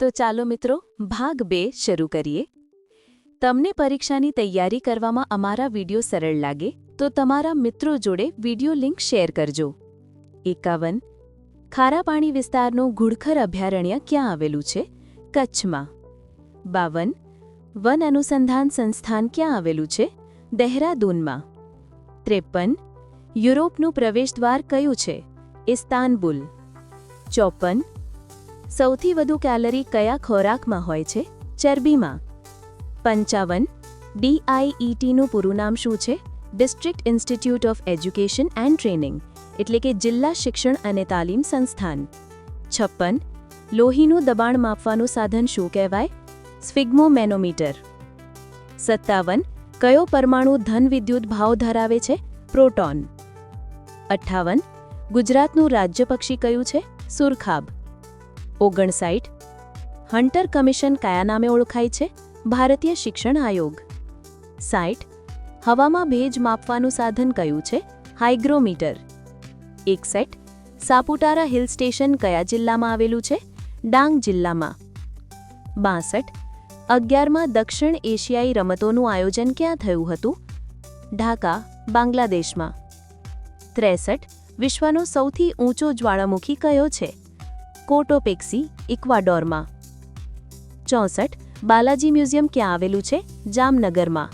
તો ચાલો મિત્રો, ભાગ બે શરૂ કરીએ. તમને પરીક્ષાની તૈયારી કરવામાં અમારા વિડિયો સરળ લાગે, તો તમારા મિત્રો જોડે વિડિયો લિંક શેર કરજો. એકાવન. ખારા પાણી વિસ્તારનું ઘુડખર અભયારણ્ય ક્યાં આવેલું છે? કચ્છમાં. બાવન. વન અનુસંધાન સંસ્થાન ક્યાં આવેલું છે? દહેરાદૂનમાં. ત્રેપન. યુરોપનું પ્રવેશદ્વાર કયું છે? ઇસ્તાનબુલ. ચોપન. સૌથી વધુ કેલરી કયા ખોરાકમાં હોય છે? ચરબીમાં. પંચાવન. ડીઆઈઈટીનું પૂરું નામ શું છે? District institute of education and training એટલે કે જિલ્લા શિક્ષણ અને તાલીમ સંસ્થાન. છપ્પન. લોહીનું દબાણ માપવાનું સાધન શું કહેવાય? સ્ફિગ્મોમેનોમીટર. સત્તાવન. કયો પરમાણુ ધન વિદ્યુત ભાવ ધરાવે છે? પ્રોટોન. અઠ્ઠાવન. ગુજરાતનું રાજ્ય પક્ષી કયું છે? સુરખાબ. ઓગણસાઠ, હન્ટર કમિશન કયા નામે ઓળખાય છે? ભારતીય શિક્ષણ આયોગ. સાઠ, હવામાં ભેજ માપવાનું સાધન કયું છે? હાઇગ્રોમીટર. એકસઠ, સાપુતારા હિલ સ્ટેશન કયા જિલ્લામાં આવેલું છે? ડાંગ જિલ્લામાં. બાસઠ, અગિયારમાં દક્ષિણ એશિયાઈ રમતોનું આયોજન ક્યાં થયું હતું? ઢાકા, બાંગ્લાદેશમાં. ત્રેસઠ, વિશ્વનો સૌથી ઊંચો જ્વાળામુખી કયો છે? કોટોપેક્સી ઇક્વાડોરમાં. ચોસઠ, બાલાજી મ્યુઝિયમ ક્યાં આવેલું છે? જામનગરમાં.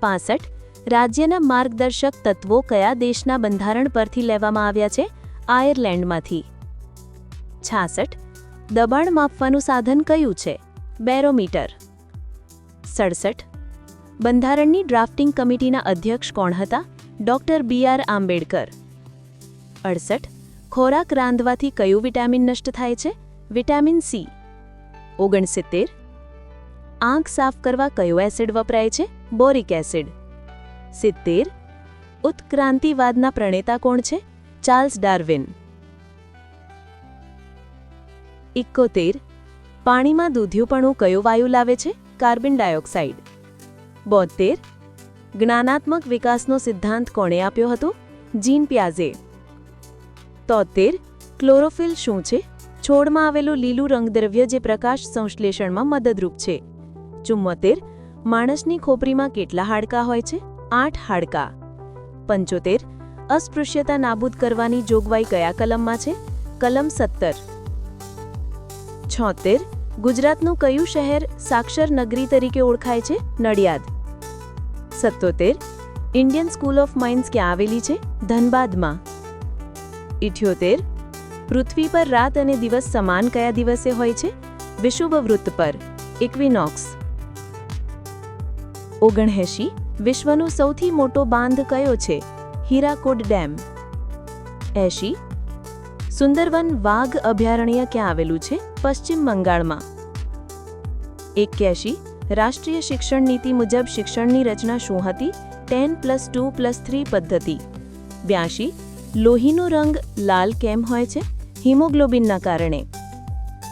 પાસઠ, રાજ્યના માર્ગદર્શક તત્વો કયા દેશના બંધારણ પરથી લેવામાં આવ્યા છે? આયર્લેન્ડમાંથી. છાસઠ, દબાણ માપવાનું સાધન કયું છે? બેરોમીટર. સડસઠ, બંધારણની ડ્રાફ્ટિંગ કમિટીના અધ્યક્ષ કોણ હતા? Doctor B R Ambedkar. અડસઠ ખોરાક રાંધવાથી કયું વિટામિન નષ્ટ થાય છે? Vitamin C. ઓગણસિત્તેર. આંખ સાફ કરવા કયો એસિડ વપરાય છે? Boric acid. સિત્તેર. ઉત્ક્રાંતિવાદના પ્રણેતા કોણ છે? Charles Darwin. ઇકોતેર. પાણીમાં દૂધિયુપણું કયો વાયુ લાવે છે? Carbon dioxide. બોતેર જ્ઞાનાત્મક વિકાસનો સિદ્ધાંત કોણે આપ્યો હતો? જીન પ્યાઝે. તોતેર ક્લોરોફિલ શું છે? છોડમાં આવેલું લીલું રંગદ્રવ્ય જે પ્રકાશ સંશ્લેષણમાં મદદરૂપ છે. ચુમ્મોતેર માણસની ખોપરીમાં કેટલા હાડકાં હોય છે? આઠ હાડકાં. પંચોતેર, અસ્પૃશ્યતા નાબૂદ કરવાની જોગવાઈ કયા કલમમાં છે? કલમ સત્તર. છોતેર, ગુજરાતનું કયું શહેર સાક્ષર નગરી તરીકે ઓળખાય છે? નડિયાદ. સત્તોતેર, ઇન્ડિયન સ્કૂલ ઓફ માઇન્સ ક્યાં આવેલી છે? ધનબાદમાં. ઇઠ્યોતેર. પૃથ્વી પર રાત અને દિવસ સમાન કયા દિવસે હોય છે? વિષુવ વૃત્ત પર. ઇક્વિનોક્સ. ઓગણએંશી. વિશ્વનો સૌથી મોટો બાંધ કયો છે? હીરાકોડ ડેમ. એંશી. સુંદરવન વાઘ અભયારણ્ય ક્યાં આવેલું છે? પશ્ચિમ બંગાળમાં. એક્યાશી. રાષ્ટ્રીય શિક્ષણ નીતિ મુજબ શિક્ષણની રચના શું હતી? Ten plus two plus three પદ્ધતિ. બ્યાશી. લોહીનો રંગ લાલ કેમ હોય છે? હિમોગ્લોબિનના કારણે.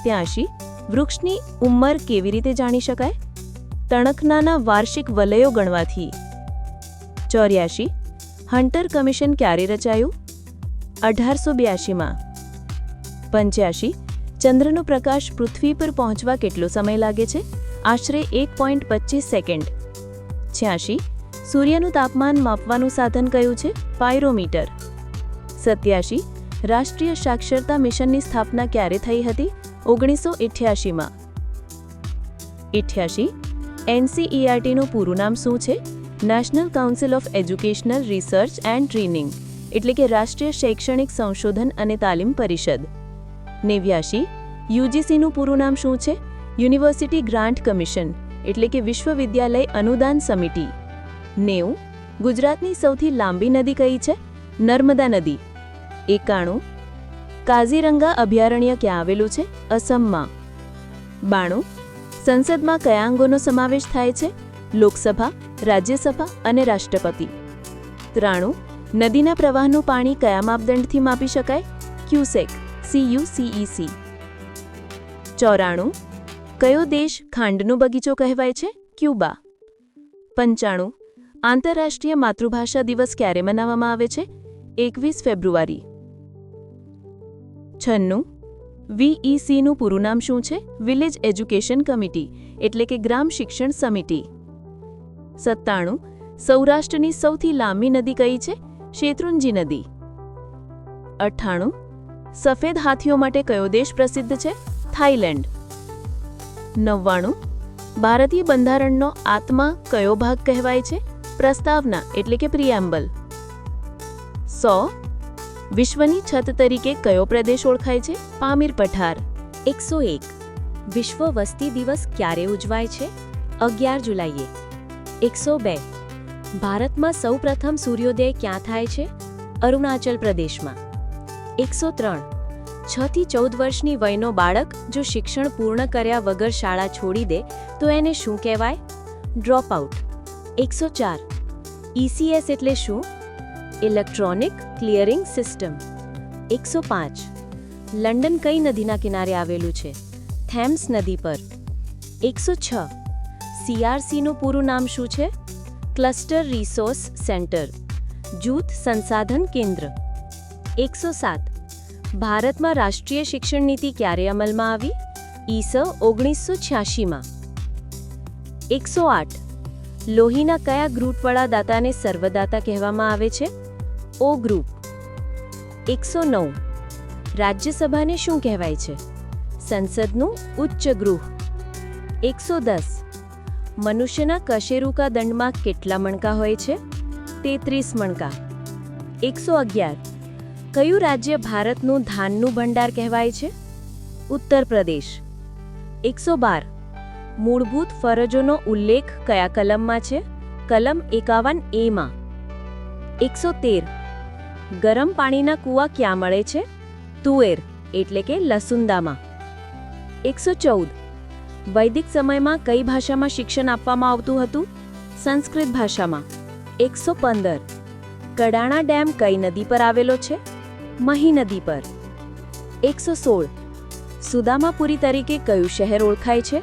ત્યાંશી, વૃક્ષની ઉંમર કેવી રીતે જાણી શકાય? તણખનાના વાર્ષિક વલયો ગણવાથી. ચોર્યાશી, હન્ટર કમિશન ક્યારે રચાયું? અઢારસો બ્યાશીમાં. પંચ્યાશી, ચંદ્રનો પ્રકાશ પૃથ્વી પર પહોંચવા કેટલો સમય લાગે છે? આશરે એક પોઈન્ટ પચીસ સેકન્ડ. છ્યાશી, સૂર્યનું તાપમાન માપવાનું સાધન કયું છે? પાયરોમીટર. સત્યાશી, રાષ્ટ્રીય સાક્ષરતા મિશનની સ્થાપના ક્યારે થઈ હતી? ઓગણીસો ઇઠ્યાસીમાં ઇઠ્યાસી એનસીઈઆરટીનું પૂરું નામ શું છે? National council of educational research and training, એટલે કે રાષ્ટ્રીય શૈક્ષણિક સંશોધન અને તાલીમ પરિષદ. નેવ્યાશી, યુજીસીનું પૂરું નામ શું છે? યુનિવર્સિટી ગ્રાન્ટ કમિશન, એટલે કે વિશ્વવિદ્યાલય અનુદાન સમિતિ. નેવું, ગુજરાતની સૌથી લાંબી નદી કઈ છે? નર્મદા નદી. એકાણું. કાઝીરંગા અભયારણ્ય ક્યાં આવેલું છે? અસમમાં. બાણું. સંસદમાં કયા અંગોનો સમાવેશ થાય છે? લોકસભા, રાજ્યસભા અને રાષ્ટ્રપતિ. ત્રાણું. નદીના પ્રવાહનું પાણી કયા માપદંડથી માપી શકાય? ક્યુસેક. સીયુસીઈસી ચોરાણું. કયો દેશ ખાંડનો બગીચો કહેવાય છે? ક્યુબા. પંચાણું. આંતરરાષ્ટ્રીય માતૃભાષા દિવસ ક્યારે મનાવવામાં આવે છે? એકવીસ ફેબ્રુઆરી. છન્નું. વીઈસીનું પૂરું નામ શું છે? વિલેજ એજ્યુકેશન કમિટી એટલે કે ગ્રામ શિક્ષણ સમિતિ. સત્તાણું. સૌરાષ્ટ્રની સૌથી લાંબી નદી કઈ છે? શેત્રુંજી નદી. અઠ્ઠાણું. સફેદ હાથીઓ માટે કયો દેશ પ્રસિદ્ધ છે? થાઇલેન્ડ. નવ્વાણું. ભારતીય બંધારણનો આત્મા કયો ભાગ કહેવાય છે? પ્રસ્તાવના, એટલે કે પ્રિએમ્બલ સો. વિશ્વની છત તરીકે કયો પ્રદેશ ઓળખાય છે? પામીર પઠાર. એકસો એક. વિશ્વ વસ્તી દિવસ ક્યારે ઉજવાય છે? અગિયાર જુલાઈએ. એકસો બે. ભારતમાં સૌપ્રથમ સૂર્યોદય ક્યાં થાય છે? અરુણાચલ પ્રદેશમાં. એકસો ત્રણ. છ થી ચૌદ વર્ષની વયનો બાળક જો શિક્ષણ પૂર્ણ કર્યા વગર શાળા છોડી દે, તો એને શું કહેવાય? Drop out. એકસો ચાર. ઈસીએસ એટલે શું? Electronic clearing system. એકસો પાંચ. લંડન કઈ નદીના કિનારે આવેલું છે? થેમ્સ નદી પર. એકસો છ. સીઆરસીનું પૂરું નામ શું છે? Cluster resource centre. જૂથ સંસાધન કેન્દ્ર. એકસો સાત. ભારતમાં રાષ્ટ્રીય શિક્ષણ નીતિ ક્યારે અમલમાં આવી? ઈસ ઓગણીસો છ્યાસીમાં એકસો આઠ. લોહીના કયા ગ્રુપવાળા દાતાને સર્વદાતા કહેવામાં આવે છે? O group. એકસો નવ. રાજ્યસભાને શું કહેવાય છે? સંસદનું ઉચ્ચ ગૃહ. એકસો દસ. મનુષ્યના કશેરુકા દંડમાં કેટલા મણકા હોય છે? તેત્રીસ મણકા. એકસો અગિયાર. કયું રાજ્ય ભારતનું ધાનનું ભંડાર કહેવાય છે? ઉત્તર પ્રદેશ એકસો બાર. મૂળભૂત ફરજોનો ઉલ્લેખ કયા કલમમાં છે? કલમ એકાવન એમાં એકસો તેર. ગરમ પાણીના કૂવા ક્યાં મળે છે? તુવેર એટલે કે લસુંદામાં. એકસો ચૌદ. વૈદિક સમયમાં કઈ ભાષામાં શિક્ષણ આપવામાં આવતું હતું? સંસ્કૃત ભાષામાં. એકસો પંદર. કડાણા ડેમ કઈ નદી પર આવેલો છે? મહી નદી પર. એકસો સોળ. સુદામાપુરી તરીકે કયું શહેર ઓળખાય છે?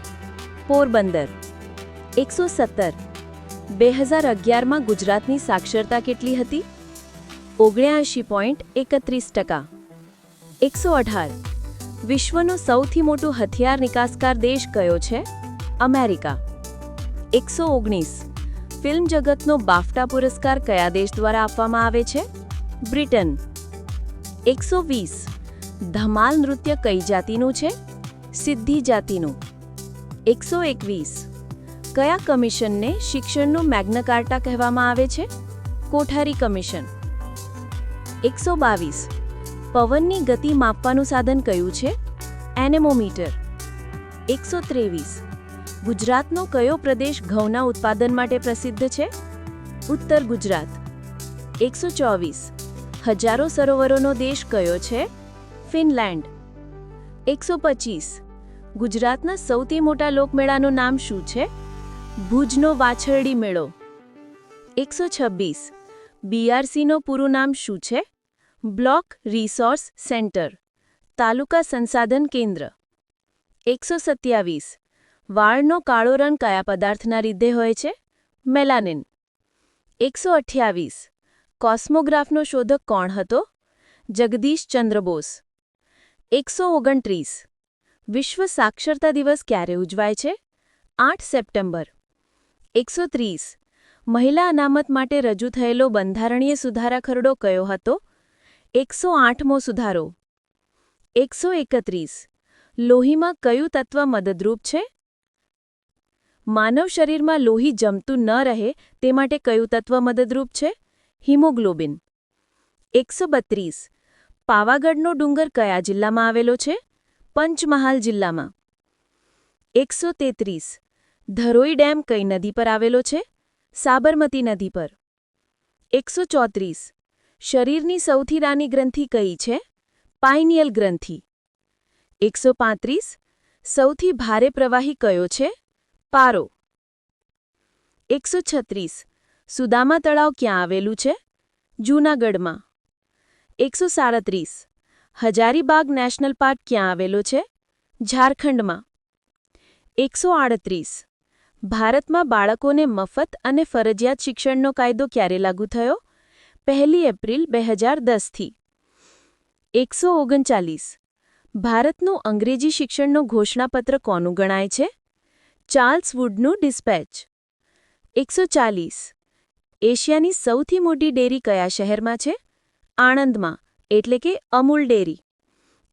પોરબંદર. એકસો સત્તર. બે હજાર અગિયારમાં ગુજરાતની સાક્ષરતા કેટલી હતી? ઓગણ્યાએંશી પોઈન્ટ એકત્રીસ ટકા. એકસો અઢાર. વિશ્વનો સૌથી મોટું હથિયાર નિકાસકાર દેશ કયો છે? અમેરિકા. એકસો ઓગણીસ. ફિલ્મ જગતનો બાફટા પુરસ્કાર કયા દેશ દ્વારા આપવામાં આવે છે? બ્રિટન. એકસો વીસ. ધમાલ નૃત્ય કઈ જાતિનું છે? સિદ્ધિ જાતિનું. એકસો એકવીસ. કયા કમિશનને શિક્ષણનું મેગ્નકાર્ટા કહેવામાં આવે છે? કોઠારી કમિશન. એકસો બાવીસ. પવનની ગતિ માપવાનું સાધન કયું છે? એનેમોમીટર. એકસો ત્રેવીસ. ગુજરાતનો કયો પ્રદેશ ઘઉંના ઉત્પાદન માટે પ્રસિદ્ધ છે? ઉત્તર ગુજરાત. એકસો ચોવીસ. હજારો સરોવરોનો દેશ કયો છે? ફિનલેન્ડ. એકસો પચીસ. ગુજરાતના સૌથી મોટા લોકમેળાનું નામ શું છે? ભુજનો વાછરડી મેળો. એકસો છવ્વીસ. બીઆરસીનો પૂરું નામ શું છે? બ્લોક રિસોર્સ સેન્ટર, તાલુકા સંસાધન કેન્દ્ર. એકસો સત્યાવીસ. વાળનો કાળો રંગ કયા પદાર્થના લીધે હોય છે? મેલાનિન. એકસો અઠ્યાવીસ. કોસ્મોગ્રાફનો શોધક કોણ હતો? જગદીશ ચંદ્ર બોસ એકસો ઓગણત્રીસ. વિશ્વ સાક્ષરતા દિવસ ક્યારે ઉજવાય છે? આઠ સપ્ટેમ્બર. એકસો ત્રીસ. મહિલા અનામત માટે રજૂ થયેલો બંધારણીય સુધારા ખરડો કયો હતો? એકસો આઠમો સુધારો. એકસો એકત્રીસ. લોહીમાં કયું તત્વ મદદરૂપ છે? માનવ શરીરમાં લોહી જમતું ન રહે તે માટે કયું તત્વ મદદરૂપ છે? હિમોગ્લોબિન. એકસો બત્રીસ. પાવાગઢનો ડુંગર કયા જિલ્લામાં આવેલો છે? પંચમહાલ જિલ્લામાં. એકસો તેત્રીસ. ધરોઈ ડેમ કઈ નદી પર આવેલો છે? સાબરમતી નદી પર. એકસો ચોત્રીસ. શરીરની સૌથી રાની ગ્રંથિ કઈ છે? પાઇનિયલ ગ્રંથિ. એકસો પાંત્રીસ. સૌથી ભારે પ્રવાહી કયો છે? પારો. એકસો છત્રીસ. સુદામા તળાવ ક્યાં આવેલું છે? જૂનાગઢમાં. એકસો સાડત્રીસ. હજારીબાગ નેશનલ પાર્ક ક્યાં આવેલો છે? ઝારખંડમાં. એકસો આડત્રીસ. ભારતમાં બાળકોને મફત અને ફરજિયાત શિક્ષણનો કાયદો ક્યારે લાગુ થયો? પહેલી એપ્રિલ બે હજાર દસથી. એકસો ઓગણચાલીસ. ભારતનું અંગ્રેજી શિક્ષણનો ઘોષણાપત્ર કોનું ગણાય છે? ચાર્લ્સ વુડનું ડિસ્પેચ. એકસો ચાલીસ. એશિયાની સૌથી મોટી ડેરી કયા શહેરમાં છે? આણંદમાં, એટલે કે અમૂલ ડેરી.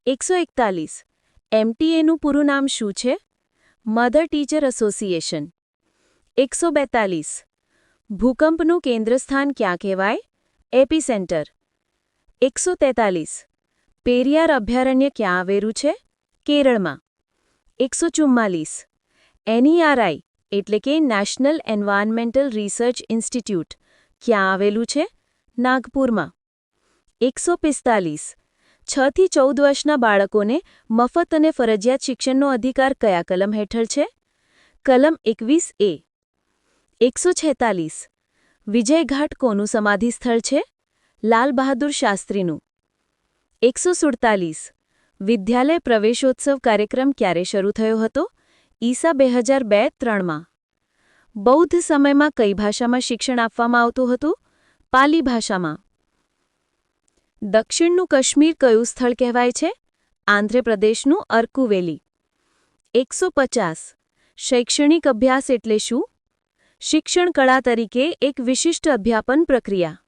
એકસો એકતાલીસ. એમટીએનું પૂરું નામ શું છે? મધર ટીચર એસોસિએશન એકસો બેતાલીસ. ભૂકંપનું કેન્દ્રસ્થાન ક્યાં કહેવાય? એપીસેન્ટર. એકસો તેતાલીસ. પેરિયાર અભયારણ્ય ક્યાં આવેલું છે? કેરળમાં. એકસો ચુમ્માલીસ. એનઈઆરઆઈ, એટલે કે નેશનલ એન્વાયરમેન્ટલ રિસર્ચ ઇન્સ્ટિટ્યૂટ, ક્યાં આવેલું છે? નાગપુરમાં. એકસો પિસ્તાલીસ. છ થી ચૌદ વર્ષના બાળકોને મફત અને ફરજિયાત શિક્ષણનો અધિકાર કયા કલમ હેઠળ છે? કલમ એકવીસ એ. એકસો છેતાલીસ. વિજયઘાટ કોનું સમાધિ સ્થળ છે? લાલ બહાદુર શાસ્ત્રીનું. એકસો સુડતાલીસ. વિદ્યાલય પ્રવેશોત્સવ કાર્યક્રમ ક્યારે શરૂ થયો હતો? ઈસા બે હજાર બે ત્રણમાં. બૌદ્ધ સમયમાં કઈ ભાષામાં શિક્ષણ આપવામાં આવતું હતું? પાલી ભાષામાં. દક્ષિણનું કાશ્મીર કયું સ્થળ કહેવાય છે? આંધ્રપ્રદેશનું અર્કુવેલી. એકસો પચાસ. શૈક્ષણિક અભ્યાસ એટલે શું? શિક્ષણ કળા તરીકે એક વિશિષ્ટ અધ્યાપન પ્રક્રિયા.